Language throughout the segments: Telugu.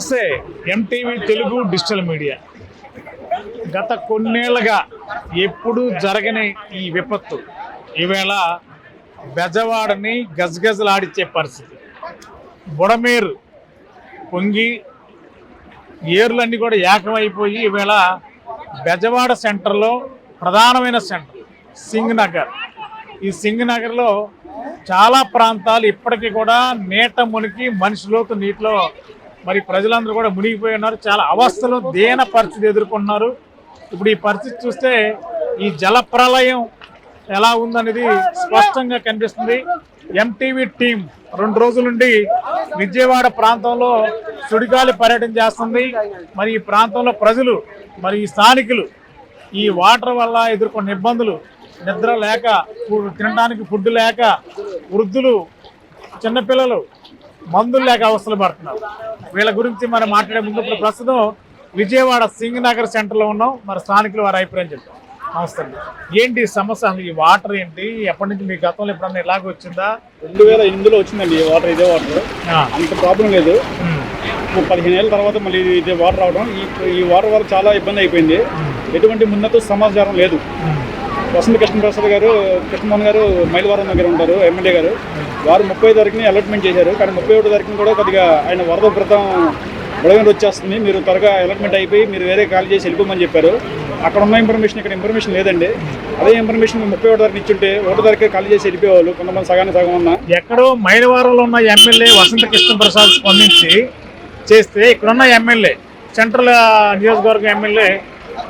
నమస్తే ఎంటీవీ తెలుగు డిజిటల్ మీడియా. గత కొన్నేళ్ళుగా ఎప్పుడూ జరగని ఈ విపత్తు. ఈవేళ బెజవాడని గజగజలాడిచ్చే పరిస్థితి. బుడమేరు పొంగి ఏర్లన్నీ కూడా ఏకమైపోయి ఈవేళ బెజవాడ సెంటర్లో ప్రధానమైన సెంటర్ సింగ్ నగర్ ఈ సింగ్ నగర్లో చాలా ప్రాంతాలు ఇప్పటికీ కూడా నీట మునిగి మనిషిలోకి నీటిలో మరి ప్రజలందరూ కూడా మునిగిపోయి ఉన్నారు. చాలా అవస్థలు దేన పరిస్థితి ఎదుర్కొన్నారు ఇప్పుడు ఈ పరిస్థితి చూస్తే ఈ జల ప్రళయం ఎలా ఉందనేది స్పష్టంగా కనిపిస్తుంది. ఎంటీవీ టీం రెండు రోజుల నుండి విజయవాడ ప్రాంతంలో సుడిగాలి పర్యటన చేస్తుంది. మరి ఈ ప్రాంతంలో ప్రజలు మరి ఈ స్థానికులు ఈ వాటర్ వల్ల ఎదుర్కొన్న ఇబ్బందులు నిద్ర లేక తినడానికి ఫుడ్ లేక వృద్ధులు చిన్నపిల్లలు మందులు లేక అవస్థలు పడుతున్నారు. వీళ్ళ గురించి మనం మాట్లాడే ముందు ఇప్పుడు ప్రస్తుతం విజయవాడ సింగ్ నగర్ సెంటర్లో ఉన్నాం. మరి స్థానికులు వారి అభిప్రాయం చెప్తాం నమస్తే అండి. ఏంటి సమస్య? అసలు ఈ వాటర్ ఏంటి? ఎప్పటి నుంచి మీ గతంలో ఎప్పుడన్నా ఇలాగ వచ్చిందా? రెండు వేల ఎనిమిదిలో వచ్చిందండి ఈ వాటర్ ఇదే వాటర్. అంత ప్రాబ్లం లేదు. పదిహేను ఏళ్ళ తర్వాత మళ్ళీ ఇదే వాటర్ రావడం. ఈ ఈ వాటర్ వల్ల చాలా ఇబ్బంది అయిపోయింది. ఎటువంటి ముందస్తు సమాచారం లేదు. వసంత కృష్ణప్రసాద్ గారు కృష్ణమోహన్ గారు మైలవరం దగ్గర ఉంటారు ఎమ్మెల్యే గారు. వారు ముప్పై తారీఖుని అలాట్మెంట్ చేశారు. కానీ ముప్పై ఒకటో తారీఖున కూడా కొద్దిగా ఆయన వరద ప్రతం బుడగండి వచ్చేస్తుంది. మీరు త్వరగా అలాట్మెంట్ అయిపోయి మీరు వేరే కాల్ చేసి వెళ్ళిపోమని చెప్పారు. అక్కడ ఉన్న ఇన్ఫర్మేషన్ ఇక్కడ ఇన్ఫర్మేషన్ లేదండి. అదే ఇన్ఫర్మేషన్ ముప్పై ఒకటో తారీఖు ఇచ్చుంటే ఒకటో తారీఖు కాల్ చేసి వెళ్ళిపోయేవాళ్ళు. కొంతమంది సగానికి సగం ఉన్నా ఎక్కడో మైలవారంలో ఉన్న ఎమ్మెల్యే వసంత కృష్ణ ప్రసాద్ స్పందించి చేస్తే ఇక్కడున్న ఎమ్మెల్యే సెంట్రల్ నియోజకవర్గం ఎమ్మెల్యే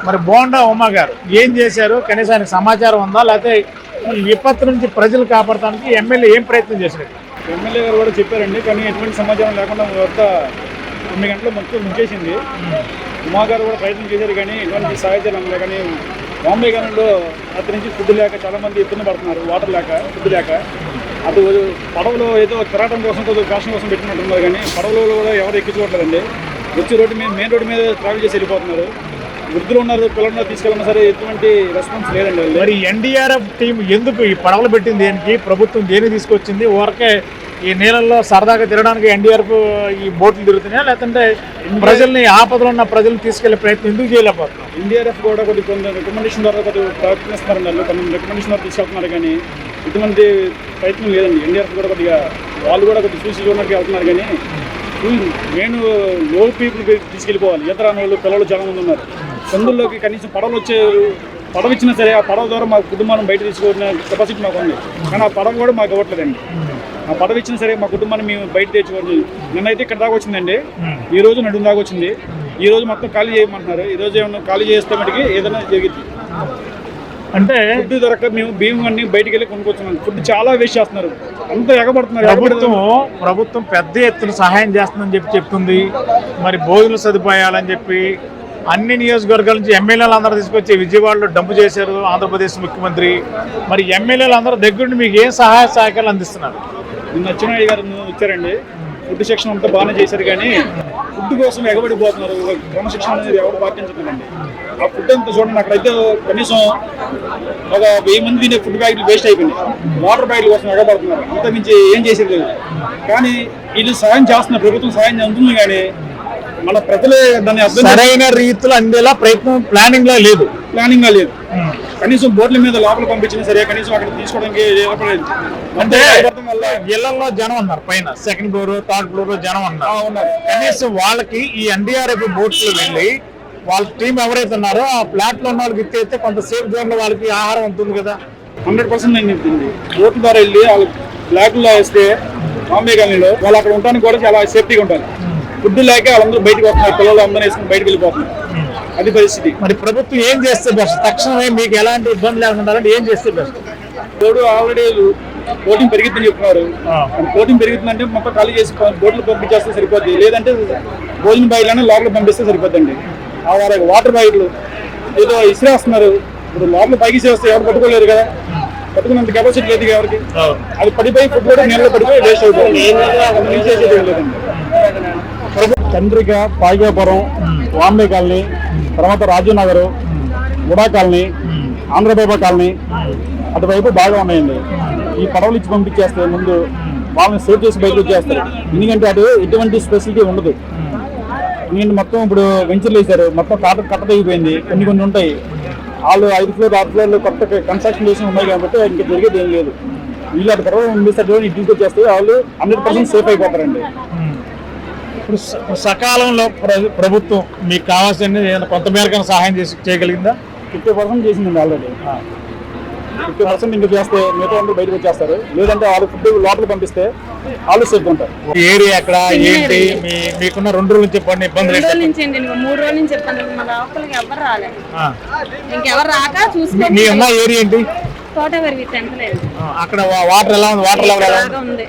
మరి బోండా ఉమా గారు ఏం చేశారు? కనీసం ఆయనకు సమాచారం ఉందా? లేకపోతే ఈ విపత్తు నుంచి ప్రజలు కాపాడటానికి ఎమ్మెల్యే ఏం ప్రయత్నం చేశారు? ఎమ్మెల్యే గారు కూడా చెప్పారండి కానీ ఎటువంటి సమాచారం లేకుండా మా వద్ద తొమ్మిది గంటలు మొత్తం ముంచేసింది ఉమా గారు కూడా ప్రయత్నం చేశారు కానీ ఎటువంటి సహాయచారం అందలే కానీ బాంబే గానంలో అతని నుంచి ఫుడ్ లేక చాలా మంది ఇబ్బంది పడుతున్నారు వాటర్ లేక ఫుడ్ లేక. అటు పడవలో ఏదో తిరగడం కోసం కొద్దిగా కాషన్ కోసం పెట్టినట్టున్నారు కానీ పడవలో కూడా ఎవరు ఎక్కించుకోవట్లేదండి. వచ్చి రోడ్డు మీద మెయిన్ రోడ్డు మీద ట్రావెల్ చేసి వెళ్ళిపోతున్నారు. వృద్ధులు ఉన్నారు పిల్లలు తీసుకెళ్ళినా సరే ఎటువంటి రెస్పాన్స్ లేదండి మరి ఎన్డీఆర్ఎఫ్ టీం ఎందుకు ఈ పడవలు పెట్టింది దేనికి? ప్రభుత్వం దేనికి తీసుకొచ్చింది? ఊరకే ఈ నీళ్ళల్లో సరదాగా తిరగడానికి ఎన్డీఆర్ఎఫ్ ఈ బోట్లు తిరుగుతున్నాయా? లేదంటే ప్రజల్ని ఆపదలో ఉన్న ప్రజల్ని తీసుకెళ్ళే ప్రయత్నం ఎందుకు చేయలేకపోతున్నాం ఎన్డీఆర్ఎఫ్ కూడా కొద్ది కొంత రికమెండేషన్ ద్వారా కొద్ది ప్రయత్నిస్తున్నారు వాళ్ళు కొన్ని రికమెండేషన్ ద్వారా తీసుకెళ్తున్నారు కానీ ఇటువంటి ప్రయత్నం లేదండి. ఎన్డీఆర్ఎఫ్ కూడా కొద్దిగా వాళ్ళు కూడా కొద్దిగా చూసి చూడడానికి వెళ్తున్నారు కానీ నేను లో పీపుల్ తీసుకెళ్ళిపోవాలి. ఈత రాని వాళ్ళు పిల్లలు చాలా మంది ఉన్నారు. సందుల్లోకి కనీసం పడవలు వచ్చే పడవ ఇచ్చినా సరే ఆ పడవ ద్వారా మా కుటుంబాన్ని బయట తీసుకునే కెపాసిటీ మాకు ఉంది. కానీ ఆ పడవ కూడా మాకు ఇవ్వట్లేదండి. ఆ పడవ ఇచ్చినా సరే మా కుటుంబాన్ని మేము బయట తెచ్చుకోవాలి నిన్నైతే ఇక్కడ దాకా వచ్చిందండి. ఈ రోజు నడుము దాకా వచ్చింది. ఈ రోజు మొత్తం ఖాళీ చేయమంటున్నారు. ఈ రోజు ఏమన్నా ఖాళీ చేస్తే మటుకి ఏదైనా జరిగింది అంటే ఫుడ్ దొరక మేము బియ్యం అన్ని బయటికి వెళ్ళి కొనుక్కొచ్చున్నాం. ఫుడ్ చాలా వేస్ట్ చేస్తున్నారు. అంత ఎగబడుతున్నారు. ప్రభుత్వం ప్రభుత్వం పెద్ద ఎత్తున సహాయం చేస్తుందని చెప్పి చెప్తుంది. మరి భోజన సదుపాయాలని చెప్పి అన్ని నియోజకవర్గాల నుంచి ఎమ్మెల్యేలు అందరూ తీసుకొచ్చి విజయవాడలో డంపు చేశారు ఆంధ్రప్రదేశ్ ముఖ్యమంత్రి. మరి ఎమ్మెల్యేలు అందరూ దగ్గరుండి మీకు ఏం సహాయ సహకారాలు అందిస్తున్నారు? నిన్న అచ్చెన్నాయుడు గారు వచ్చారండి. ఫుడ్ సెక్షన్ అంతా బాగానే చేశారు కానీ ఫుడ్ కోసం ఎగబడిపోతున్నారు. ఒక క్రమశిక్షణ అనేది ఎవరు పాటించట్లేదండి. ఆ ఫుడ్ అంతా చూడండి అక్కడైతే కనీసం ఒక వెయ్యి మంది తినే ఫుడ్ ప్యాకెట్లు వేస్ట్ అయిపోయినాయి. వాటర్ ప్యాకెట్ల కోసం ఎగబడుతున్నారు. అంత మించి ఏం చేసేది లేదు. కానీ వీళ్ళు సాయం చేస్తున్నారు ప్రభుత్వం సాయం అందుతుంది కానీ మన ప్రజలే దాన్ని సరైన రీతిలో అందేలా ప్రయత్నం ప్లానింగ్లో లేదు. ప్లానింగ్గా లేదు కనీసం బోట్ల మీద లోపల పంపించినా సరే కనీసం అక్కడ తీసుకోవడానికి ఏర్పడలేదు అంటే ఇళ్ళలో జనం ఉన్నారు పైన. సెకండ్ ఫ్లోర్ థర్డ్ ఫ్లోర్ జనం ఉన్నారు. కనీసం వాళ్ళకి ఈ ఎన్డీఆర్ఎఫ్ బోట్లు వెళ్ళి వాళ్ళ టీం ఎవరైతే ఉన్నారో ఆ ప్లాట్లో ఉన్న వాళ్ళకి ఇస్తే కొంత సేఫ్ జోన్లో వాళ్ళకి ఆహారం ఉంటుంది కదా. హండ్రెడ్ పర్సెంట్ నేను చెప్తుంది. బోట్ల ద్వారా వెళ్ళి వాళ్ళు బ్లాక్లో వేస్తే బాంబే కాలనీలో వాళ్ళు అక్కడ ఉండడానికి కూడా చాలా సేఫ్టీగా ఉంటారు. ఫుడ్ లేక వాళ్ళందరూ బయటకు వస్తున్నారు పిల్లలు అందరూ వేసుకుని బయటకు వెళ్ళిపోతున్నారు. అది పరిస్థితి. మరి ప్రభుత్వం ఏం చేస్తే బెస్ట్ తక్షణమే మీకు ఎలాంటి ఇబ్బంది లేకుండా ఏం చేస్తే బెస్ట్ రోడ్డు ఆల్రెడీ బోటింగ్ పెరుగుతుందని చెప్తున్నారు. బోటింగ్ పెరుగుతుందంటే మొత్తం ఖాళీ చేసి బోట్లు పంపించేస్తే సరిపోద్ది. లేదంటే భోజన బాయిలను లోపల పంపిస్తే సరిపోద్దండి. ఆ వాటర్ బాయిలు ఏదో ఇసిరేస్తున్నారు. ఇప్పుడు లోపల పైకి చేస్తే ఎవరు పట్టుకోలేరు కదా. పట్టుకున్నంత కెపాసిటీ లేదు ఎవరికి. అది పడిపోయి ఫుడ్ కూడా నీళ్ళలో పడిపోయి వేస్ట్ అవుతుంది. చంద్రిక పాయిగాపురం వాంబే కాలనీ తర్వాత రాజీవ్ నగర్ గుడా కాలనీ ఆంధ్రబాబా కాలనీ అటువైపు బాగా ఉన్నాయండి. ఈ పడవలు ఇచ్చి పంపించేస్తే ముందు వాళ్ళని సేవ్ చేసి బయటకు వచ్చేస్తారు. ఎందుకంటే అటు ఎటువంటి స్పెసిలిటీ ఉండదు. ఎందుకంటే మొత్తం ఇప్పుడు వెంచర్లు వేశారు మొత్తం కాట కట్ట తెగిపోయింది కొన్ని కొన్ని ఉంటాయి. వాళ్ళు ఐదు ఫ్లోర్ ఆరు ఫ్లోర్లు కొత్త కన్స్ట్రక్షన్ చేసి ఉన్నాయి కాబట్టి ఇంకా జరిగేది ఏం లేదు. వీళ్ళు అటు తర్వాత ఇటు వచ్చేస్తే వాళ్ళు హండ్రెడ్ పర్సెంట్ సేఫ్ అయిపోతారండి. ఇప్పుడు సకాలంలో ప్ర- ప్రభుత్వం మీకు కావాల్సిన ఏదైనా కొంత మేరకైనా సహాయం చేసి చేయగలిగిందా? ఫిఫ్టీ పర్సెంట్ చేసిందండి ఆల్రెడీ. ఫిఫ్టీ పర్సెంట్ ఇంకా చేస్తే మిగతా అందరూ బయటకు వచ్చేస్తారు. లేదంటే వాళ్ళు ఫుడ్ లోపలికి పంపిస్తే వాళ్ళు సేఫ్ ఉంటారు. ఏరియా ఎక్కడ ఏంటి? మీ మీకున్న రెండు రోజుల నుంచి పడిన ఇబ్బందులు రెండు ఏంటి రోజుల నుంచి అండి. ఇంకో మూడు రోజుల నుంచి చెప్పాను మా లోపలికి ఎవరు రాలేదు. ఆ. ఇంకెవరు రాక చూసుకోండి. మీ ఉన్న ఏరియా ఏంటి? అక్కడ వాటర్ ఎలా ఉంది? వాటర్ లెవెల్ ఎలా ఉంది?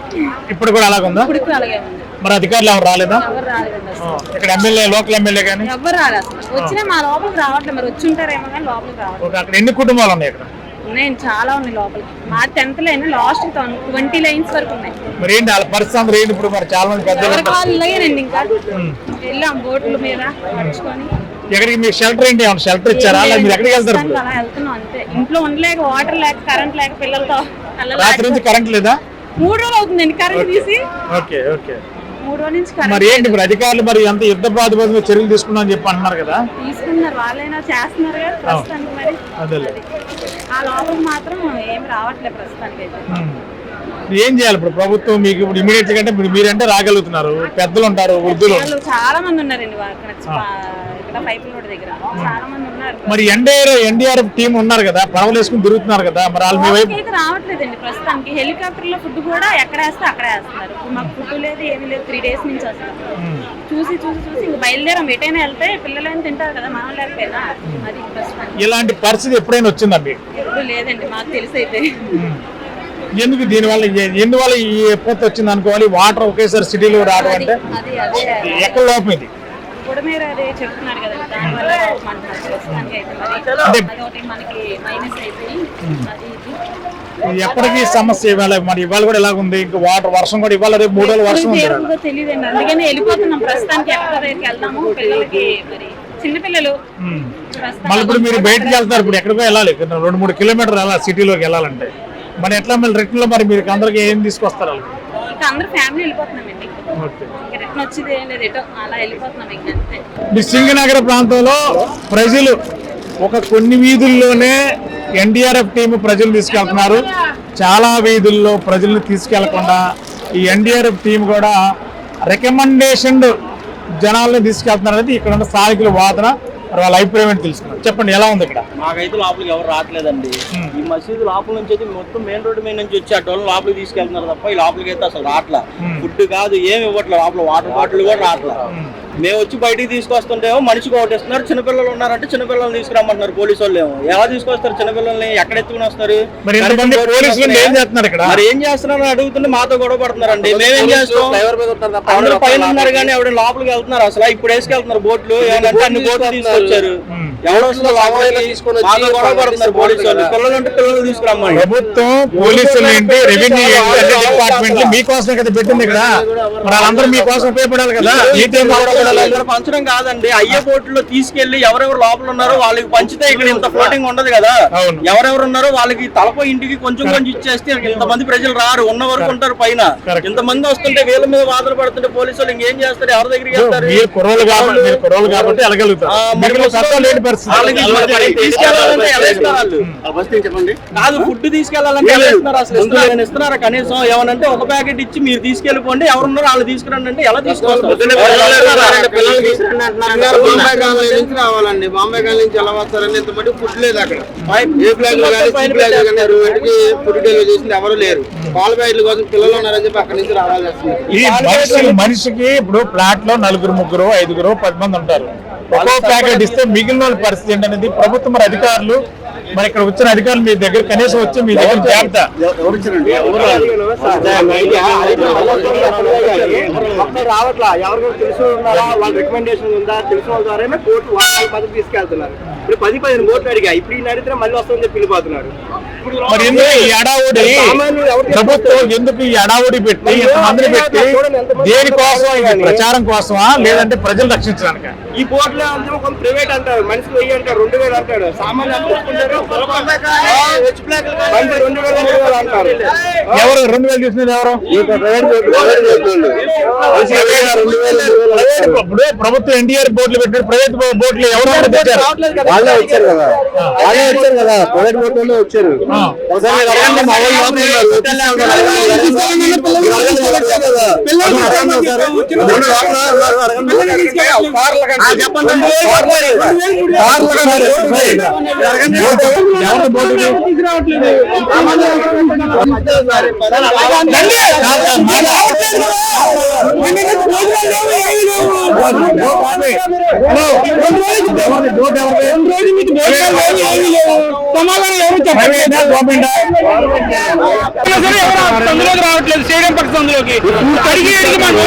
ఇప్పుడు కూడా అలాగ ఉందా ఇప్పుడు అలాగే ఉంది. మరి అధికారులు ఎవరు రాలేదా? ఎవరు రాలేదండి ఆ, అసలు ఇక్కడ ఎమ్మెల్యే లోకల్ ఎమ్మెల్యే కానీ ఎవరు రాలేదు. అసలు వచ్చినా మా లోపలికి రావట్లేదు. మరి వచ్చి ఉంటారేమో కానీ లోపలికి రావట్లేదు. అక్కడ ఎన్ని కుటుంబాలు ఉన్నాయి ఇక్కడ? ఉన్నాయండి చాలా ఉన్నాయి లోపలికి మా tenth line last twenty lines వరకు ఉన్నాయి. మరి ఏంటి వాళ్ళ పరిస్థితి అందరూ ఏంటి ఇప్పుడు? మరి చాలా మంది పెద్దలు ఎవరికి ఉంటారు. వాళ్ళు లేనండి ఇంకా. వెళ్ళాం బోట్ల మీద నడుచుకొని ఎక్కడికి షెల్టర్ ఏంటి? ఏమన్నా షెల్టర్ ఇచ్చారా? అలా మీరు ఎక్కడికి వెళ్తారు ఇప్పుడు? ప్రస్తుతానికి అలా వెళ్తున్నాం అంతే. ఇంట్లో ఉండలేక వాటర్ లేక కరెంట్ లేక పిల్లలతో పిల్లలు రాత్రి నుంచి కరెంట్ లేదా? మూడు రోజులు అవుతుందండి కరెంట్ తీసి. Okay okay. మూడు రోజుల నుంచి మరి ఏంటి ఇప్పుడు అధికారులు మరి ఎంత యుద్ధ ప్రాతిపదికన చర్యలు తీసుకున్నా అని చెప్పి అంటున్నారు కదా? తీసుకున్నారు. వాళ్ళైనా చేస్తున్నారు కదా ప్రస్తుతానికి మరి. ఆ లోపల మాత్రం ఏం రావట్లేదు ప్రస్తుతానికి అయితే. ఏం చేయాలి ఇప్పుడు ప్రభుత్వం మీకు ఇప్పుడు ఇమీడియట్గా అంటే మీరు మీరంటే రాగలుగుతున్నారు. పెద్దలు ఉంటారు వృద్ధులు. చాలా మంది ఉన్నారండి మరి ఎన్డీఆర్ ఎన్డీఆర్ఎఫ్ టీం ఉన్నారు కదా పడవలు వేసుకుని తిరుగుతున్నారు కదా మరి వాళ్ళు మీ వైపు రావట్లేదండి ప్రస్తుతానికి. హెలికాప్టర్లో ఫుడ్ కూడా ఎక్కడ వేస్తే అక్కడ వేస్తున్నారు. మాకు ఫుడ్ లేదు ఏమీ లేదు త్రీ డేస్ నుంచి ఉమ్. చూసి చూసి చూసి ఇంక బయలుదేరాం. ఎటైనా వెళ్తే పిల్లలైనా తింటారు కదా మనం లేకపోయినా. అది ప్రస్తుతానికి. ఇలాంటి పరిస్థితి ఎప్పుడైనా వచ్చిందా మీకు? ఎప్పుడు లేదండి మాకు తెలిసి అయితే ఉమ్. ఎందుకు దీనివల్ల ఎందువల్ల ఈ ఎప్పుడు వచ్చింది అనుకోవాలి? వాటర్ ఒకేసారి సిటీలో రావడం అంటే ఎక్కడ లోపం ఇది? ఎప్పటికీ సమస్య ఇవాళ మరి ఇవాళ కూడా ఎలాగ ఉంది? ఇంకా వాటర్ వర్షం కూడా ఇవాళ రేపు మూడు రోజులు వర్షం ఉంది తెలియదండి. అందుకని వెళ్ళిపోతున్నాం. ప్రస్తుతానికి ఎక్కడ దగ్గరికి వెళ్దాము పిల్లలకి మరి చిన్నపిల్లలు మళ్ళీ ఇప్పుడు మీరు బయటకు వెళ్తారు ఇప్పుడు ఎక్కడికో వెళ్ళాలి. రెండు మూడు కిలోమీటర్లు వెళ్ళాలి సిటీలోకి వెళ్ళాలంటే. మరి ఎట్లా మళ్ళీ రిటర్న్లో మరి మీరు అందరికి ఏం తీసుకొస్తారు అందరూ ఫ్యామిలీ వెళ్ళిపోతున్నామండి. ఓకే. ఇంకా రిటర్న్ వచ్చేది ఏం లేదు ఎటో అలా వెళ్ళిపోతున్నాం ఇంక అంతే. ఈ సింగనగర ప్రాంతంలో ప్రజలు ఒక కొన్ని వీధుల్లోనే ఎన్డీఆర్ఎఫ్ టీం ప్రజలు తీసుకెళ్తున్నారు. చాలా వీధుల్లో ప్రజల్ని తీసుకెళ్ళకుండా ఈ ఎన్డీఆర్ఎఫ్ టీం కూడా రికమెండేషన్ జనాల్ని తీసుకెళ్తున్నారు. అనేది ఇక్కడ ఉన్న స్థానికుల వాదన మరి వాళ్ళ అభిప్రాయం ఏంటి తెలుసుకున్నారు చెప్పండి ఎలా ఉంది ఇక్కడ? మాకైతే లోపలికి ఎవరు రావట్లేదండి. ఈ మసీదు లోపల నుంచి అయితే మొత్తం మెయిన్ రోడ్డు మీద నుంచి వచ్చి అటు లోపలికి తీసుకెళ్తున్నారు తప్ప ఈ లోపలికి అయితే అసలు రావట్లా. ఫుడ్ కాదు ఏమి ఇవ్వట్లేదు. లోపల వాటర్ బాటిల్ కూడా రావట్లా. మేము వచ్చి బయటికి తీసుకొస్తుంటేమో మనిషికి ఒకటి ఇస్తున్నారు చిన్నపిల్లలు ఉన్నారంటే చిన్నపిల్లల్ని తీసుకురమ్మంటున్నారు పోలీసు వాళ్ళు ఏమో ఎలా తీసుకొస్తారు చిన్నపిల్లల్ని? ఎక్కడ ఎత్తుకుని వస్తారు? మరి ఇంతమంది పోలీసులు ఏం చేస్తున్నారు ఇక్కడ? మరి ఏం చేస్తున్నారు అని అడుగుతుంటే మాతో గొడవ పడుతున్నారండి. మేమేం చేస్తాం? అందరూ పైన ఉన్నారు కానీ ఎవడ లోపలికి వెళ్తున్నారు అసలు. ఇప్పుడు వేసుకెళ్తున్నారు బోట్లు. ఏమంటే అన్ని బోట్లు తీసుకొచ్చారు. ఎవరు మాతో గొడవ పడుతున్నారు పోలీసు వాళ్ళు. పిల్లలు అంటే పిల్లలు తీసుకురమ్మని ప్రభుత్వం పోలీసులు ఏంటి? రెవెన్యూ ఏంటి? అన్ని డిపార్ట్మెంట్లు మీకోసమే కదా పెట్టింది ఇక్కడ. వాళ్ళందరూ మీకోసం ఉపయోగపడాలి కదా? ఇక్కడ పంచడం కాదండి. అయ్యే బోట్లో తీసుకెళ్ళి ఎవరెవరు లోపల ఉన్నారో వాళ్ళకి పంచితే ఇక్కడ ఇంత ఫ్లోటింగ్ ఉండదు కదా. ఎవరెవరు ఉన్నారో వాళ్ళకి తలపై ఇంటికి కొంచెం కొంచెం ఇచ్చేస్తే ఇంతమంది ప్రజలు రారు. ఉన్న వరకు ఉంటారు పైన. ఇంతమంది వస్తుంటే వీళ్ళ మీద వాదన పడుతుంటే పోలీసు వాళ్ళు ఇంకేం చేస్తారు? ఎవరి దగ్గరికి వెళ్తారు? కాదు ఫుడ్ తీసుకెళ్ళాలంటే అసలు. ఇస్తున్నారు? కనీసం ఏమనంటే ఒక ప్యాకెట్ ఇచ్చి మీరు తీసుకెళ్ళిపోండి. ఎవరున్నారో వాళ్ళు తీసుకురండి అంటే ఎలా బాంబే కాలనీ నుంచి రావాలండి. బాంబే కాలనీ నుంచి ఎలా వస్తారని ఇంత మటుకు ఫుడ్ లేదు అక్కడ. ఏ ఫ్లాగ్లో కానీ సి ఫ్లాగ్లో కానీ ఇరవై మటుకి ఫుడ్ డెలివరీ చేసింది ఎవరు లేరు. పాల ప్యాకెట్ల కోసం పిల్లలు ఉన్నారని చెప్పి అక్కడ నుంచి మనిషి మనిషికి ఇప్పుడు ఫ్లాట్లో నలుగురు ముగ్గురు ఐదుగురు పది మంది ఉంటారు. ఒక్కో ప్యాకెట్ ఇస్తే మిగిలిన వాళ్ళ పరిస్థితి ఏంటనేది ప్రభుత్వం అధికారులు మరి ఇక్కడ వచ్చిన అధికారులు మీ దగ్గర కనీసం వచ్చి మీ దగ్గర రావట్లా? ఎవరికైనా తెలిసి ఉన్నారా? వాళ్ళ రికమెండేషన్ ఉందా? తెలిసిన వాళ్ళ ద్వారా కోర్టు వాళ్ళ పద్ధతి తీసుకెళ్తున్నారు. ఇప్పుడు పది పదిహేను కోట్లు అడిగా. ఇప్పుడు ఈయన అడిగితే మళ్ళీ వస్తుందని చెప్పి వెళ్ళిపోతున్నారు. మరి ఎందుకు ఈ అడావుడి ప్రభుత్వం ఎందుకు ఈ అడావుడి పెట్టి ఇంతమందిని పెట్టి దేనికోసం ఇది? ప్రచారం కోసమా? లేదంటే ప్రజలు రక్షించడానిక? ఈ బోర్డులో కొంత ప్రైవేట్ అంటారు. మనిషికి వెయ్యి అంటారు రెండు వేలు అంటాడు సామాన్లు ఎవరు రెండు వేలు తీసుకునేది ఎవరు? ఇప్పుడు ప్రభుత్వం ఎన్టీఆర్ బోర్డులు పెట్టారు ప్రైవేట్ బోర్డులు ఎవరు పెట్టారు. వాళ్ళే వచ్చారు కదా. వాళ్ళే వచ్చారు కదా. ప్రైవేట్ వచ్చారు. చెప్పండి. కార్లు ఉన్నారు. ఎవరు బోర్డులు రావట్లేదు స్టేడియం పక్క అడిగి అడిగి మన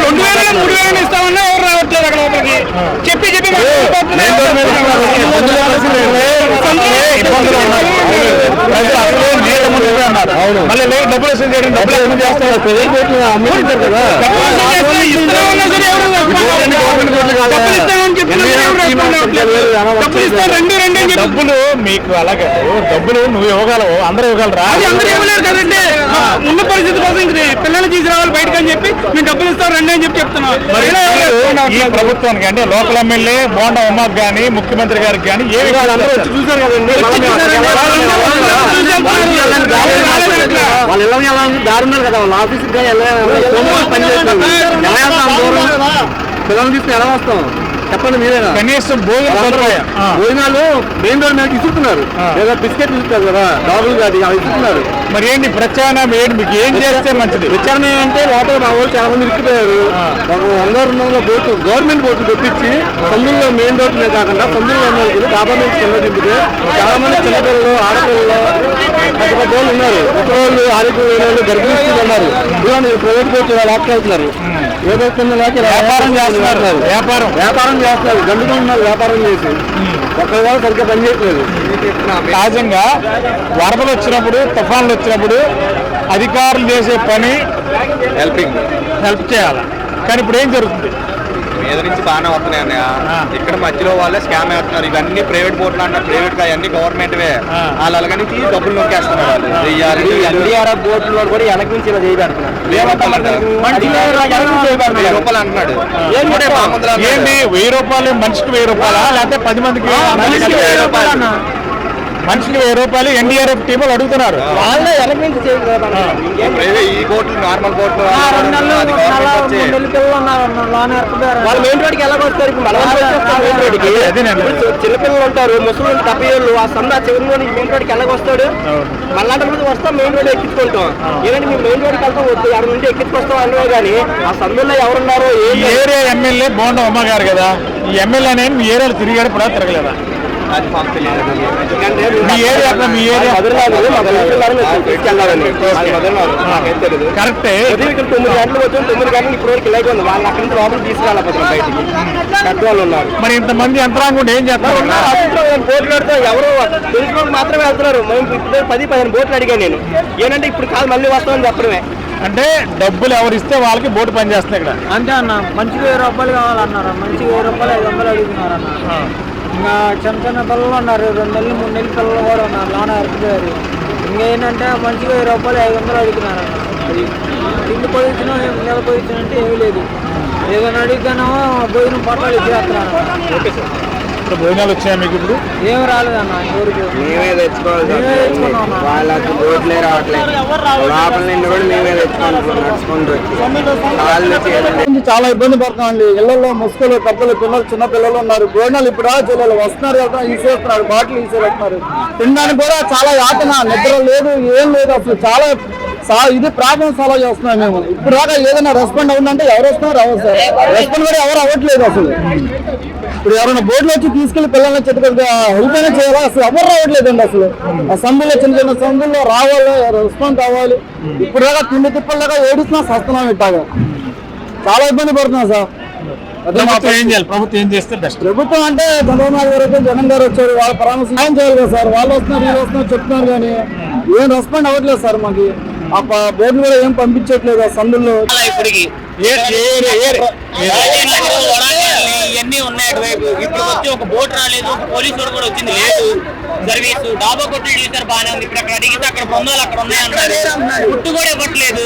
రెండు వేల మూడు ఇస్తామన్నా ఎవరు రావట్లేదు అక్కడ లోపలికి చెప్పి చెప్పి మన ఉన్నారు. మళ్ళీ లేట్ డబ్బులు వసూలు చేయడం డబ్బులు చేస్తారు? అమ్ముతుంటారు కదా. డబ్బులు మీకు అలాగే డబ్బులు నువ్వు ఇవ్వగలవు అందరూ ఇవ్వగలరా అది అందరూ ఇవ్వలేరు కదండి ఉన్న పరిస్థితి కోసం పిల్లలు తీసుకురావాలి బయటకు అని చెప్పి మేము డబ్బులు ఇస్తాం రండి అని చెప్పి చెప్తున్నాం ఈ. ప్రభుత్వానికి అంటే లోకల్ ఎమ్మెల్యే బోండా ఉమ్మకి కానీ ముఖ్యమంత్రి గారికి కానీ ఏమి చూసారు కదండి వాళ్ళు ఎలా వెళ్ళాలని దారి ఉన్నారు కదా వాళ్ళ ఆఫీస్కి కానీ వెళ్ళాలి పని చేస్తున్నారు ఎలా వెళ్తాం దూరం పిల్లలు తీసుకుని ఎలా వస్తాం చెప్పండి మీరేనా? కనీసం భోజన. భోజనాలు మెయిన్ రోడ్ మీద ఇస్తున్నారు లేదా బిస్కెట్ ఇస్తారు కదా డాబులు కాదు అవి ఇస్తున్నారు మరి ఏంటి ప్రత్యామ్నాయం ఏంటి మీకు ఏం చేస్తే మంచిది? విచారణ ఏంటంటే లోపల మా వాళ్ళు చాలా మంది ఇరుక్కుపోయారు ఒక వంద రెండు వందల బోటు గవర్నమెంట్ బోట్లు తెప్పించి సందుల్లో మెయిన్ రోడ్ మీద కాకుండా సందుల్లో ఉన్న డాబా మీద కింద దింపితే చాలా మంది చిన్నపిల్లలు ఆడపిల్లలు వాళ్ళు ఉన్నారు. ముసలి ఆరోగ్యం వాళ్ళు గర్భిణీ ఉన్నారు ఇవన్నీ ప్రైవేట్ బోట్లు లాక్కెళ్తున్నారు. ఏ బస్ కింద లేక ఇలా వ్యాపారం చేస్తున్నారు. వ్యాపారం. వ్యాపారం చేస్తున్నారు గండుగా ఉన్నారు వ్యాపారం చేసి. ఒక్కరి వాళ్ళు సరిగ్గా పనిచేయట్లేదు సహజంగా వరదలు వచ్చినప్పుడు తుఫాన్లు వచ్చినప్పుడు అధికారులు చేసే పని హెల్పింగ్ హెల్ప్ చేయాలి. కానీ ఇప్పుడు ఏం జరుగుతుంది? మీద నుంచి బాగానే వస్తున్నాయి అన్నయ్య. ఇక్కడ మధ్యలో వాళ్ళే స్కామ్ వేస్తున్నారు. ఇవన్నీ ప్రైవేట్ బోట్లు అంటారు ప్రైవేట్గా అన్ని గవర్నమెంట్ వే. ఆ. వాళ్ళు అలాగని తీసి డబ్బులు నొక్కేస్తున్నారు వాళ్ళు. వెయ్యాలి ఎన్డీఆర్ఎఫ్ బోర్డులో కూడా వెనక నుంచి ఇలా చేయబెడుతున్నారు. వెయ్యి రూపాయలు అంటున్నాడు. ఏంటి వెయ్యి రూపాయలు మనిషికి వెయ్యి రూపాయలా? లేకపోతే పది మందికి మనిషికి వెయ్యి రూపాయలు. ఎన్డీఆర్ఎఫ్ టీం వాళ్ళు అడుగుతున్నారు వాళ్ళే వెనక నుంచి చేయబెడుతున్నారు ప్రైవేట్ ఈ బోట్లు నార్మల్ బోట్లు అది గవర్నమెంట్ వచ్చి. వాళ్ళు మెయిన్ రోడ్కి ఎలా వస్తారు? ఇప్పుడు మనం వచ్చేస్తాం మెయిన్ రోడ్కి. అదే నేను ఇప్పుడు చిన్నపిల్లలు ఉంటారు ముసలి తప్పేళ్ళు ఆ సంద చివరి నుండి మెయిన్ రోడ్కి ఎలా వస్తాడు? మళ్ళాంటి మీద వస్తాం మెయిన్ రోడ్ ఎక్కించుకుంటాం. ఏంటంటే మేము మెయిన్ రోడ్కి వెళ్తాం వద్దు అక్కడ నుండి ఎక్కించుకొస్తాం అన్నవే కానీ ఆ సందులో ఎవరున్నారో ఏరియా ఎమ్మెల్యే బోండా ఉమ్మ గారు కదా ఈ ఎమ్మెల్యే అనేది మీ ఏరియాలో తిరిగాడు ఇప్పుడు తిరగలేదా? మీ ఏరియా మీ ఏరియా కరెక్టే. ఇక్కడ తొమ్మిది గంటలు తొమ్మిది గంటలు ఇప్పుడు వరకు ఇలాగే ఉంది వాళ్ళు అక్కడి నుంచి లోపలికి తీసుకెళ్ళకపోతున్నాం బయటికి. పెద్దవాళ్ళు ఉన్నారు. మరి ఇంతమంది యంత్రాంగం ఏం చేస్తారు? బోట్లు పెడితే ఎవరు తెలిసిన మాత్రమే వెళ్తున్నారు. మేము ఇప్పుడు పది పదిహేను బోట్లు అడిగాను నేను. ఏంటంటే ఇప్పుడు కాదు మళ్ళీ వస్తామని చెప్పడమే. అంటే డబ్బులు ఎవరు ఇస్తే వాళ్ళకి బోటు పని చేస్తుంది ఇక్కడ. అంతే అన్న. మంచిగా వెయ్యి రూపాయలు కావాలన్నారు మంచిగా వెయ్యి రూపాయలు ఐదు వందలు అడుగుతున్నారు అన్న. ఇంకా చిన్న చిన్న పిల్లలు ఉన్నారు. రెండు నెలలు మూడు నెలలు పిల్లలు కూడా ఉన్నారు. లోన ఎరుకుపోయారు ఇంకేంటంటే మంచిగా వెయ్యి రూపాయలు ఐదు వందలు అడుగుతున్నారు. అన్న అది తిండి పొజిషన్ నెల పొజిషన్ అంటే ఏమీ లేదు. ఏదైనా అడిగితేనో భోజనం పట్టాలు ఇచ్చేస్తున్నారు ఇప్పుడు భోజనాలు వచ్చాయా మీకు ఇప్పుడు? ఏం రాలేదన్న మేమే తెచ్చుకోవాలి. వాళ్ళకి రావట్లేదు. లోపల కూడా మేమే నడుచుకుంటూ వచ్చి. చాలా ఇబ్బంది పడుతున్నామండి. ఇళ్ళలో ముసుగులు పెద్దలు పిల్లలు చిన్న పిల్లలు ఉన్నారు. భోజనాలు ఇప్పుడు జిల్లాలో వస్తున్నారు కదా ఈసేస్తున్నారు. బాటిల్ ఈసేస్తున్నారు. తినడానికి కూడా చాలా యాతన నిద్ర లేదు ఏం లేదు అసలు. చాలా ఇది ప్రాబ్లం సాల్వ్ చేస్తున్నాం మేము. ఇప్పుడు దాకా ఏదైనా రెస్పాండ్ అవుతుందంటే ఎవరు వస్తున్నారు? రెస్పాండ్ కూడా ఎవరు అవ్వట్లేదు అసలు. ఇప్పుడు ఎవరైనా బోర్డులో వచ్చి తీసుకెళ్ళి పిల్లల్ని చెట్టుగా హెల్ప్ అయినా చేయాలా? అసలు ఎవరు రావట్లేదండి అసలు. ఆ సందులో చిన్న చిన్న సందుల్లో రావాలి రెస్పాండ్ అవ్వాలి ఇప్పుడు దాకా తిండి తిప్పలేక ఏడుస్తున్నా సస్తున్నాం ఇట్టాగా. చాలా ఇబ్బంది పడుతున్నాం సార్. ప్రభుత్వం అంటే చంద్రబాబు నాయుడు గారు జగన్ గారు వచ్చారు వాళ్ళ పరామర్శ చేయాలి కదా సార్? వాళ్ళు వస్తున్నారు వీళ్ళు వస్తున్నారు చెప్తున్నారు కానీ ఏం రెస్పాండ్ అవ్వట్లేదు సార్ మాకు. ఆ బోర్డు కూడా ఏం పంపించట్లేదు ఆ సందుల్లో. ఇప్పటికి. ఇవన్నీ ఉన్నాయి అటువైపు. ఇప్పుడు వచ్చి ఒక బోట్ రాలేదు. ఒక పోలీసు వాడు కూడా వచ్చింది. లేదు. సర్వీస్. డాబా కొట్లు చేశారు బాగానే ఉంది. ఇప్పుడు అక్కడ అడిగితే అక్కడ పొందాలు అక్కడ ఉన్నాయి అన్నారు ఫుడ్ కూడా ఇవ్వట్లేదు.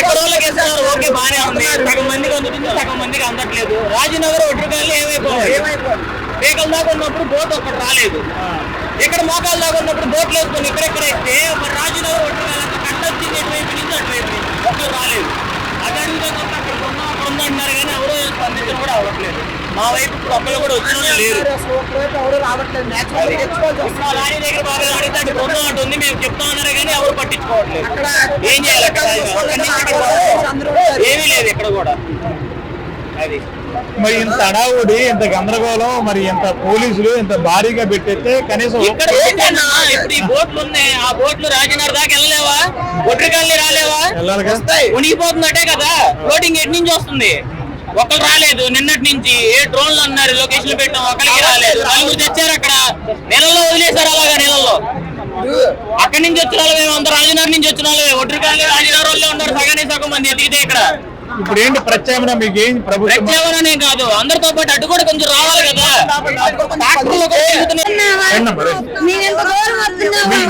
ఎక్కడ వాళ్ళకి ఇస్తున్నారు ఓకే బాగానే ఉంది. సగం మందికి అందుతుంది సగం మందికి అందట్లేదు. రాజనగర్ ఒడ్డుకాయలు ఏమైపోవాలి? రేకల దాకా ఉన్నప్పుడు బోట్ ఒకటి రాలేదు. ఇక్కడ మోకాల దాకా ఉన్నప్పుడు బోట్లు వేసుకొని ఇక్కడెక్కడ ఇస్తే మరి రాజనగర్ ఒడ్డుకాయలు వచ్చింది ఎటువైపు నుంచి అటువైపు ఒక్కరు రాలేదు అది అడిగితే అక్కడ ఉందా అక్కడ కానీ ఎవరో స్పందించడం కూడా అవ్వట్లేదు మా వైపు ఇప్పుడు ఒక్కరు కూడా వచ్చిన లేరు లారీ దగ్గర బాగా అడిగితే అటు ఉందా అటు ఉంది మేము చెప్తా ఉన్నారు కానీ ఎవరు పట్టించుకోవట్లేదు ఏం చేయాలి అక్కడ నుంచి ఏమీ లేదు ఇక్కడ కూడా అది మరి ఇంత అడావుడి ఇంత గందరగోళం మరి ఇంత పోలీసులు ఇంత భారీగా పెట్టేస్తే కనీసం ఇక్కడ ఏంటన్నా ఇప్పుడు ఈ బోట్లు ఉన్నాయి. ఆ బోట్లు రాజనగర్ దాకా వెళ్ళలేవా? రాలేవా? ఉనిగిపోతుందటే కదా. ఫ్లోటింగ్ ఎటు నుంచి వస్తుంది? ఒకరు రాలేదు. నిన్నటి నుంచి ఏ డ్రోన్లు అన్నారు? లొకేషన్ పెట్టాం. ఒకరికి రాలేదు. నలుగురు తెచ్చారు అక్కడ. నెలల్లో వదిలేశారు అలాగా నెలల్లో అక్కడి నుంచి వచ్చిన వాళ్ళు మేము అంత రాజనగర్ నుంచి వచ్చిన వాళ్ళు ఒట్రికల్లి రాజనగర్ వాళ్ళే ఉన్నారు. సగానికి సగం మంది ఎదిగితే ఇక్కడ. ఇప్పుడు ఏంటి ప్రత్యామ్నాయం మీకు ఏం ప్రభుత్వం? కాదు. అందరితో పాటు అటు కూడా కొంచెం రావాలి కదా.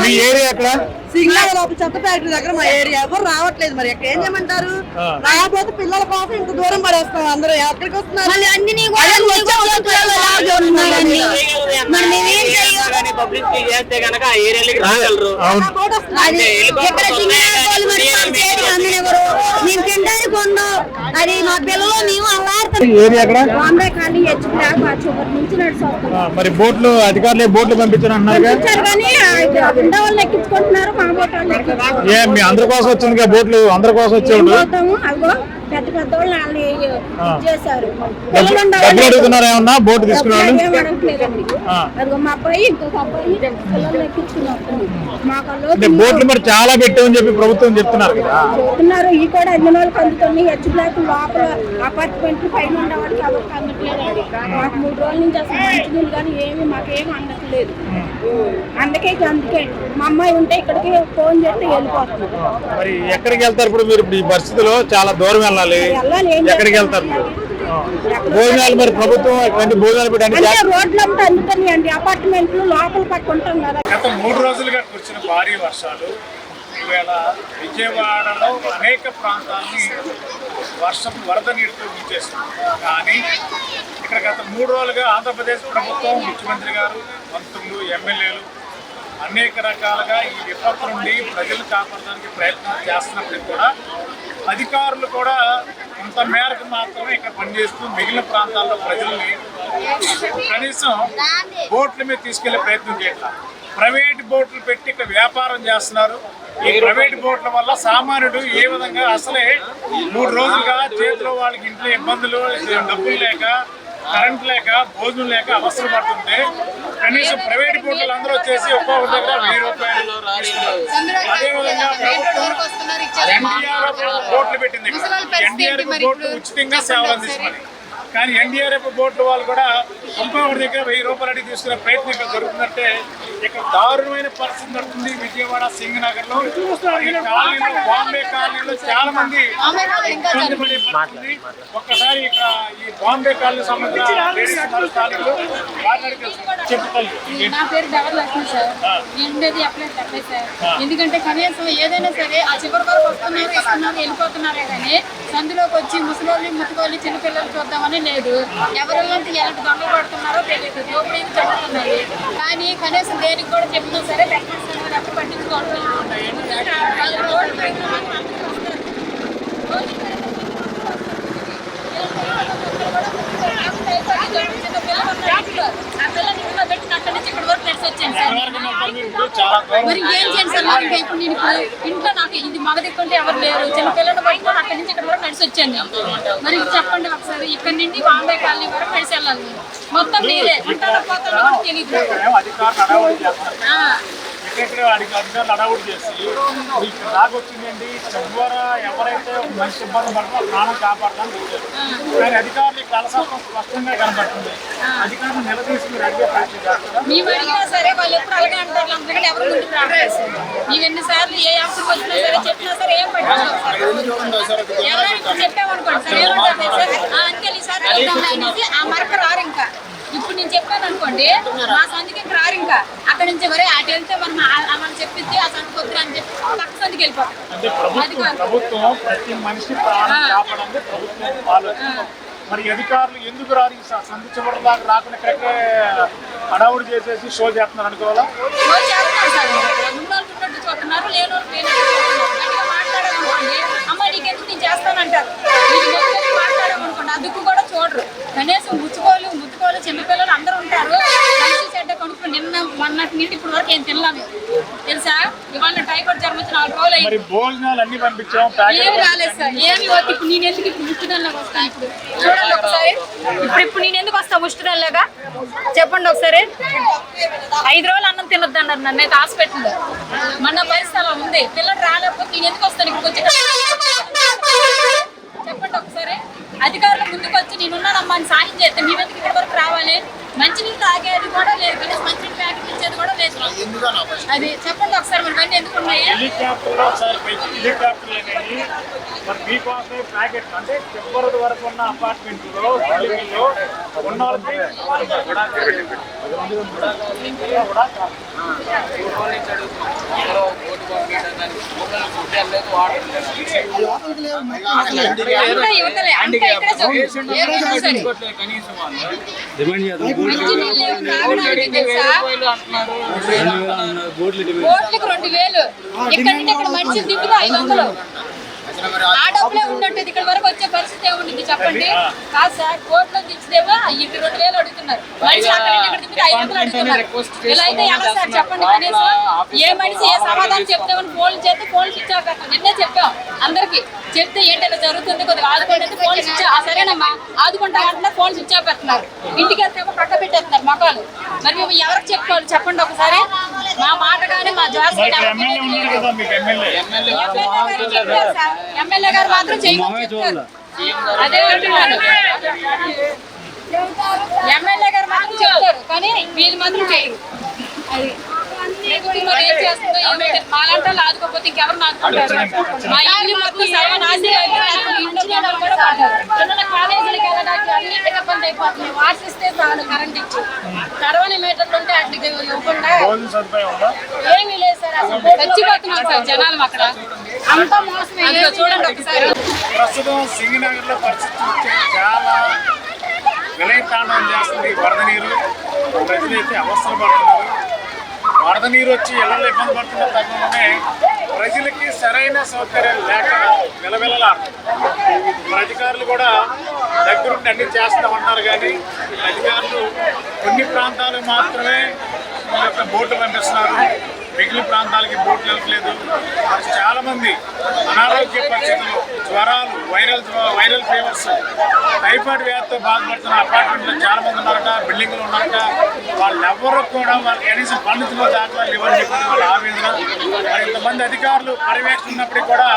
మీ ఏరియా ఎక్కడ? సింగళరావు చెత్త ఫ్యాక్టరీ దగ్గర మా ఏరియా. ఎవరు రావట్లేదు మరి. ఎక్కడ ఏం చేయమంటారు? ఆ. రాకపోతే పిల్లల కోసం ఇంత దూరం పడేస్తాం అందరూ. ఎక్కడికి వస్తున్నారు? అది మా పిల్లలు మేము మరి బోట్లు అధికారులే బోట్లు పంపించారు అన్నారుగా వచ్చారు కానీ ఎక్కించుకుంటున్నారు. ఏ మీ అందరి కోసం వచ్చిందిగా బోట్లు? అందరి కోసం వచ్చేవాళ్ళు? పెద్ద పెద్ద వాళ్ళు వాళ్ళని. చేశారు పిల్లలు డబ్బులు అడుగుతున్నారా ఏమన్నా? బోట్ తీసుకునే వాళ్ళు ఏం అడగట్లేదండి. ఆ. అదిగో మా అబ్బాయి ఇంకొక లోతు బోట్లు మరి చాలా పెట్టామని చెప్పి ప్రభుత్వం చెప్తున్నారు కదా. చెప్తున్నారు. ఈ కూడా ఎన్ని రోజులకు అందుతుంది హెచ్ బ్లాక్ లోపల అపార్ట్మెంట్ పైన ఉండేవాడికి ఎవరికి అందట్లేదండి. మాకు మూడు రోజుల నుంచి అసలు మంచినీళ్ళు కానీ ఏమి మాకేమి అందట్లేదు. అందుకే అందుకే. మా అమ్మాయి ఉంటే ఇక్కడికి ఫోన్ చేస్తే వెళ్ళిపోతుంది. మరి ఎక్కడికి వెళ్తారు ఇప్పుడు మీరు? ఈ పరిస్థితిలో చాలా దూరం వెళ్ళాలి. వెళ్ళాలి, ఎక్కడికి వెళ్తారు మీరు. భోజనాలు మరి ప్రభుత్వం ఇటువంటి భోజనాలు పెట్టడానికి అంటే రోడ్లు అంతా అందుతున్నాయండి. అపార్ట్మెంట్లు లోపల ఉంటాం కదా. గత మూడు రోజులుగా కురిసిన భారీ వర్షాలు ఈవేళ విజయవాడలో అనేక ప్రాంతాలని వర్షం వరద నీటితో ముంచేస్తుంది కానీ ఇక్కడ గత మూడు రోజులుగా ఆంధ్రప్రదేశ్ ప్రభుత్వం ముఖ్యమంత్రి గారు మంత్రులు ఎమ్మెల్యేలు అనేక రకాలుగా ఈ విపత్తు నుండి ప్రజలు కాపాడడానికి ప్రయత్నం చేస్తున్నప్పటికీ కూడా అధికారులు కూడా కొంత మేరకు మాత్రమే ఇక్కడ పనిచేస్తూ మిగిలిన ప్రాంతాల్లో ప్రజల్ని కనీసం బోట్ల మీద తీసుకెళ్ళే ప్రయత్నం చేయట్లా ప్రైవేట్ బోట్లు పెట్టి ఇక్కడ వ్యాపారం చేస్తున్నారు. ఈ ప్రైవేట్ బోట్ల వల్ల సామాన్యుడు ఏ విధంగా అసలే మూడు రోజులుగా చేతిలో వాళ్ళకి ఇంట్లో ఇబ్బందులు డబ్బులు లేక కరెంట్ లేక భోజనం లేక అవసరం పడుతుంటే కనీసం ప్రైవేట్ బోట్లు అందరూ వచ్చేసి ఒక్కొక్క దగ్గర వెయ్యి రూపాయలు. అదేవిధంగా ప్రభుత్వం పెట్టింది బోట్లు ఉచితంగా సేవలు అందిస్తున్నారు కానీ ఎన్డీఆర్ఎఫ్ బోర్డు వాళ్ళు కూడా ఇంకొకటి దగ్గర వెయ్యి రూపాయలు అడిగి తీసుకునే ప్రయత్నం ఇక్కడ జరుగుతుందంటే ఇక్కడ దారుణమైన పరిస్థితి నడుతుంది విజయవాడ సింగనగర్లో కాలనీలో బాంబే కాలనీలో చాలా మంది ఇబ్బంది పడే పరిస్థితి. ఒక్కసారి ఇక్కడ ఈ బాంబే కాలనీ సంబంధించిన కాలనీలో? నా పేరు సార్. నేను సార్. ఎందుకంటే కనీసం ఏదైనా సరే ఆ చివరి వరకు వస్తున్నారు ఇస్తున్నారు వెళ్ళిపోతున్నారే కానీ సందులోకి వచ్చి ముసలోళ్ళు ముట్టుకోళ్ళు చిన్నపిల్లలు చూద్దామని లేదు. ఎవరెళ్ళంటే ఎలాంటి దొంగలు పడుతున్నారో తెలియదు. దోపిడీలు జరుగుతున్నాయి కానీ కనీసం దేనికి కూడా చెప్తున్నా సరే పెట్టిస్తున్నారు ఎప్పుడు పట్టించుకోవట్లేదు. వాళ్ళు మరి ఏం చేయండి సార్ నాకు ఇప్పుడు నేను ఇప్పుడు ఇంట్లో నాకు ఇది మగ దిక్కుంటే ఎవరు లేరు చిన్న పిల్లలు పట్టుకొని అక్కడి నుంచి ఇక్కడ వరకు నడిచి వచ్చాను మరి చెప్పండి ఒకసారి ఇక్కడ నుండి బాంబే కాలనీ వరకు నడిచి వెళ్ళాలి మొత్తం మీరే ఉంటారో పోతారో తెలియదు ఏమో అధికారులు అడవులు చేస్తున్నారు అడిగి అధికారులు అడవుడు చేసి ఇక్కడ దాకా వచ్చిందండి. ఎవరైతే మంచి ఇబ్బంది పడుతుందో ప్రాణం కాపాడడానికి వచ్చారు. కానీ అధికారులు ఇక్కడ అలసత్వం స్పష్టంగా కనబడుతుంది. అధికారులు నిలదీసి మీరు అడిగే ప్రయత్నం చేస్తారు మేము అడిగినా సరే వాళ్ళు ఎప్పుడు అలాగే అంటారు. అందుకని ఎవరు ముందుకు రాలేదు మేము ఎన్నిసార్లు ఏ వచ్చినా సరే చెప్పినా సరే ఏం సార్. ఎవరైనా చెప్పామనుకోండి సార్. ఏమంటారు సార్? "ఆ, అందుకే ఈసారి వెళ్దాం అనేసి ఆ మరక రారు ఇంకా. ఇప్పుడు నేను చెప్పాను అనుకోండి మా సందికి ఇంకా రారు ఇంకా. అక్కడ నుంచి మరి అటు వెళ్తే మనం ఆ- మనం చెప్పింది ఆ సందికి వద్దు అని చెప్పి పక్క సందికి వెళ్ళిపోతాం. అంటే అది ప్రభుత్వం కాదు. ప్రభుత్వం ప్రతి మనిషి ప్రాణం ఆ. కాపాడండి ప్రభుత్వం ఆలోచన మరి అధికారులు ఎందుకు రారు ఈ స- సంధి చివరి దాకా రాకుండా ఇక్కడికే అడవుడు చేసేసి షో చేస్తున్నారు అనుకోవాలా? రోజు చేస్తున్నారు సార్. ఉన్నోళ్ళు ఉన్నట్టు చూస్తున్నారు లేని వాళ్ళు లేనట్టు చూస్తున్నారు. గట్టిగా మాట్లాడామనుకోండి అమ్మ నీకెందుకు నేను చేస్తానంటారు. మీరు మొత్తం మాట్లాడామనుకోండి అందుకు కూడా చూడరు. కనీసం ముచ్చుకోలు ముచ్చుకోలు చిన్నపిల్లలు అందరూ ఉంటారు. చెడ్డ కొనుక్కు నిన్న మొన్నటి నుండి ఇప్పుడు వరకు ఏం తినలాము తెలుసా? ఇవాళ టైఫాయిడ్ జ్వరం వచ్చి నాలుగు రోజులు అయింది. భోజనాలు అన్ని పంపించాం ఏమి రాలేదు సార్. ఏమి వద్దు ఇప్పుడు నేను ఎందుకు ఇప్పుడు ముట్టుదల్లోకి వస్తాను ఇప్పుడు? చూడండి ఒకసారి. ఇప్పుడు ఇప్పుడు నేను ఎందుకు వస్తాను ముట్టుదల్లాగా చెప్పండి ఒకసారి. ఐదు రోజులు అన్నం తినొద్దు అన్నారు నన్ను. అయితే హాస్పిటల్లో. మన పరిస్థితి అలా ఉంది. పిల్లలు రాలేకపోతే నేను ఎందుకు వస్తాను? ఇక్కడికి వచ్చి అధికారులు ముందుకు వచ్చి నేనున్నానమ్మా అని సాయం చేస్తే మీ వెంటకి ఇక్కడ వరకు రావాలి. మంచినీళ్ళు తాగేది కూడా లేదు కనీసం మంచినీళ్ళు ప్యాకెట్ ఇచ్చేది కూడా లేదు అది చెప్పండి ఒకసారి మరి ఇవన్నీ ఎందుకు ఉన్నాయి? హెలికాప్టర్లో ఒకసారి పైకి హెలికాప్టర్లు అనేవి మరి మీకోసమే ప్యాకెట్ అంటే చివరి వరకు ఉన్న అపార్ట్మెంట్లో బిల్డింగ్లో ఉన్న వాళ్ళకి కూడా తాగడానికి తెలుసా? ఓట్లకు రెండు వేలు. ఇక్కడ ఇక్కడ మనిషి దింపితే ఐదు వందలు. ఆ డబ్బులే ఉన్నట్టు ఇక్కడ వరకు వచ్చే పరిస్థితి ఏముంటుంది చెప్పండి? కాదు సార్ కోర్టులో దించిదేమో ఇవి రెండు వేలు అడుగుతున్నారు. మనిషి అక్కడ ఇక్కడ దింపితే ఐదు వందలు అడుగుతున్నారు. ఇలా అయితే ఎలా సార్ చెప్పండి? కనీసం ఏ మనిషి ఏ సమాధానం చెప్తామని ఫోన్లు చేస్తే ఫోన్లు స్విచ్ ఆఫ్ పెడతాం నిన్నే చెప్పాం అందరికి. చెప్తే ఏంటి ఇలా జరుగుతుంది కొద్దిగా ఆదుకోండి ఫోన్ స్విచ్ సరేనమ్మా ఆదుకుంటాం అంటే ఫోన్ స్విచ్ ఆఫ్ పెడుతున్నారు. ఇంటికి వెళ్తే పక్క పెట్టేస్తున్నారు మొక్కలు. మరి మేము ఎవరికి చెప్పుకోవాలి? చెప్పండి ఒకసారి. మా మాట కానీ మా ఇక్కడ ఎమ్మెల్యే గారు మాత్రం చేయమని. అదే అంటున్నాను ఎమ్మెల్యే గారు మాత్రం చెప్తారు కానీ వీళ్ళు మాత్రం చేయరు. అది మాలాంటి వాళ్ళు ఇంకెవరు ఆదుకుంటారు మా ఇల్లు మొత్తం సర్వనాశనం అయిపోయింది. కాలేజీలకు వెళ్ళడానికి అన్నిటికీ ఇబ్బంది అయిపోతుంది చాలు కరెంట్ ఇచ్చి కరోనా మీటర్లు ఉంటే అట్లకి ఇవ్వకుండా ఏమీ లేదు సార్ అసలు సార్ జనాలు అక్కడ అంతా మోసమే చూడండి ఒకసారి ప్రస్తుతం సింగనగర్లో పరిస్థితి చాలా విలయతాండవం చేస్తుంది వరద నీరు ప్రజలైతే అవస్థలు పడుతున్నారు వరద నీరు వచ్చి ఇళ్ళలో ఇబ్బంది పడుతున్న తరుణంలోనే ప్రజలకి సరైన సౌకర్యం లేక నిలబెల్లలాడుతున్నారు అధికారులు కూడా దగ్గరుండి అన్ని చేస్తామన్నారు కానీ అధికారులు కొన్ని ప్రాంతాలు మాత్రమే బోర్డు పంపిస్తున్నారు. మిగిలిన ప్రాంతాలకి బోట్లు వెళ్ళట్లేదు చాలామంది అనారోగ్య పరిస్థితులు జ్వరాలు వైరల్ వైరల్ ఫీవర్స్ టైఫాయిడ్ వ్యాధితో బాధపడుతున్న అపార్ట్మెంట్లో చాలామంది ఉన్నారట బిల్డింగ్లు ఉన్నారట. వాళ్ళెవ్వరూ కూడా వాళ్ళు కనీసం పండితులు దాఖలాలు ఇవ్వని చెప్పి వాళ్ళ ఆవేదన. మరి ఇంతమంది అధికారులు పర్యవేక్షణ ఉన్నప్పటికీ కూడా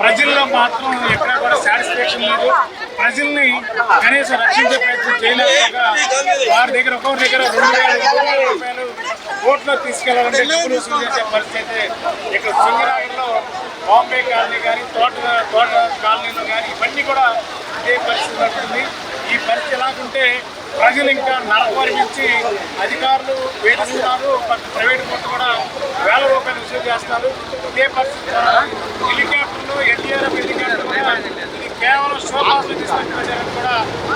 ప్రజల్లో మాత్రం ఎక్కడ కూడా సాటిస్ఫాక్షన్ లేదు. ప్రజల్ని కనీసం రక్షించే ప్రయత్నం చేయలేక వారి దగ్గర ఒక్కొక్క దగ్గర రెండు వేల రూపాయలు కోర్టులో తీసుకెళ్ళాలంటే డబ్బులు చేసే పరిస్థితి. అయితే ఇక్కడ సింగరాగర్లో బాంబే కాలనీ కానీ తోట తోట కాలనీలో కానీ ఇవన్నీ కూడా ఇదే పరిస్థితి ఉంటుంది ఈ పరిస్థితి ఎలాగుంటే ప్రజలు ఇంకా నరకరించి అధికారులు వేధిస్తున్నారు. ప్రైవేట్ కోర్టు కూడా వేల రూపాయలు వసూలు చేస్తున్నారు ఇదే పరిస్థితి హెలికాప్టర్లు ఎన్డీఆర్ఎఫ్ హెలికాప్టర్ కూడా ఇది కేవలం శోభాసులు తీసుకొచ్చారని కూడా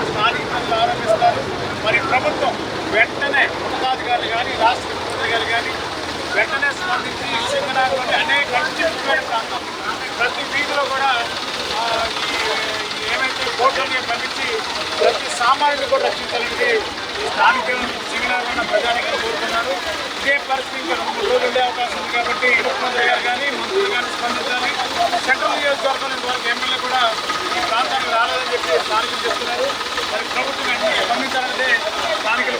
స్థానిక ప్రజలు ఆరోపిస్తారు. మరి ప్రభుత్వం వెంటనే ఉన్నతాధికారులు కానీ రాష్ట్ర ముఖ్యమంత్రి కానీ వెంటనే స్పందించి సింగనాథ్లోని అనేక అత్యుత్తమైన ప్రాంతం. ప్రతి వీధిలో కూడా ఏమైతే బోట్లని పంపించి ప్రతి సామాన్యుని కూడా రక్షించాలంటే ఈ స్థానిక సింగనాథ్ ఉన్న ప్రజానికి కోరుతున్నారు. ఇదే పరిస్థితి ఇంకా రెండు మూడు రోజులు ఉండే అవకాశం ఉంది కాబట్టి ముఖ్యమంత్రి గారు కానీ మంత్రులు కానీ స్పందించాలి. సెంట్రల్ నియోజకవర్గం ఇంతవరకు ఎమ్మెల్యే కూడా ఈ ప్రాంతానికి రాలేదని చెప్పి స్థానికులు చెప్తున్నారు. మరి ప్రభుత్వం వెంటనే స్పందించాలంటే స్థానికులు